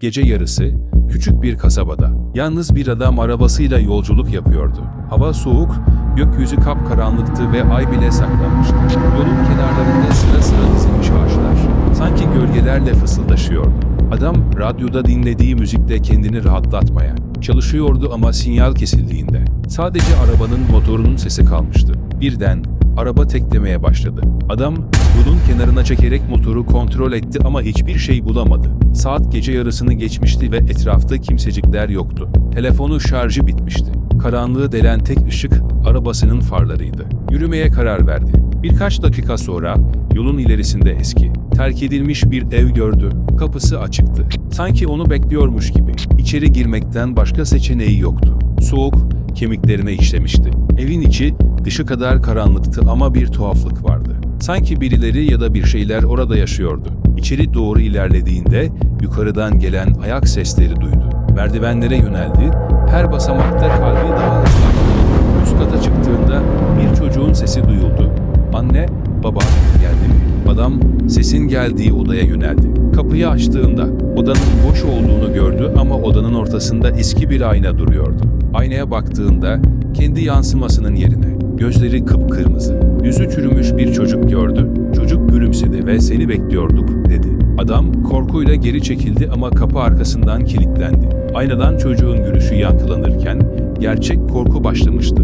Gece yarısı, küçük bir kasabada, yalnız bir adam arabasıyla yolculuk yapıyordu. Hava soğuk, gökyüzü kapkaranlıktı ve ay bile saklanmıştı. Yolun kenarlarında sıra sıra dizilmiş ağaçlar, sanki gölgelerle fısıldaşıyordu. Adam, radyoda dinlediği müzikle kendini rahatlatmaya çalışıyordu ama sinyal kesildiğinde, sadece arabanın motorunun sesi kalmıştı. Birden, araba teklemeye başladı. Adam, yolun kenarına çekerek motoru kontrol etti ama hiçbir şey bulamadı. Saat gece yarısını geçmişti ve etrafta kimsecikler yoktu. Telefonu şarjı bitmişti. Karanlığı delen tek ışık arabasının farlarıydı. Yürümeye karar verdi. Birkaç dakika sonra yolun ilerisinde eski, terk edilmiş bir ev gördü. Kapısı açıktı. Sanki onu bekliyormuş gibi. İçeri girmekten başka seçeneği yoktu. Soğuk, kemiklerine işlemişti. Evin içi dışı kadar karanlıktı ama bir tuhaflık vardı. Sanki birileri ya da bir şeyler orada yaşıyordu. İçeri doğru ilerlediğinde yukarıdan gelen ayak sesleri duydu. Merdivenlere yöneldi, her basamakta kalbi daha hızlandı. Üst kata çıktığında bir çocuğun sesi duyuldu. Anne, baba, geldi mi? Adam sesin geldiği odaya yöneldi. Kapıyı açtığında odanın boş olduğunu gördü ama odanın ortasında eski bir ayna duruyordu. Aynaya baktığında kendi yansımasının yerine gözleri kıpkırmızı, yüzü çürümüş bir çocuk gördü. Çocuk gülümsedi ve seni bekliyorduk dedi. Adam korkuyla geri çekildi ama kapı arkasından kilitlendi. Aynadan çocuğun gülüşü yankılanırken gerçek korku başlamıştı.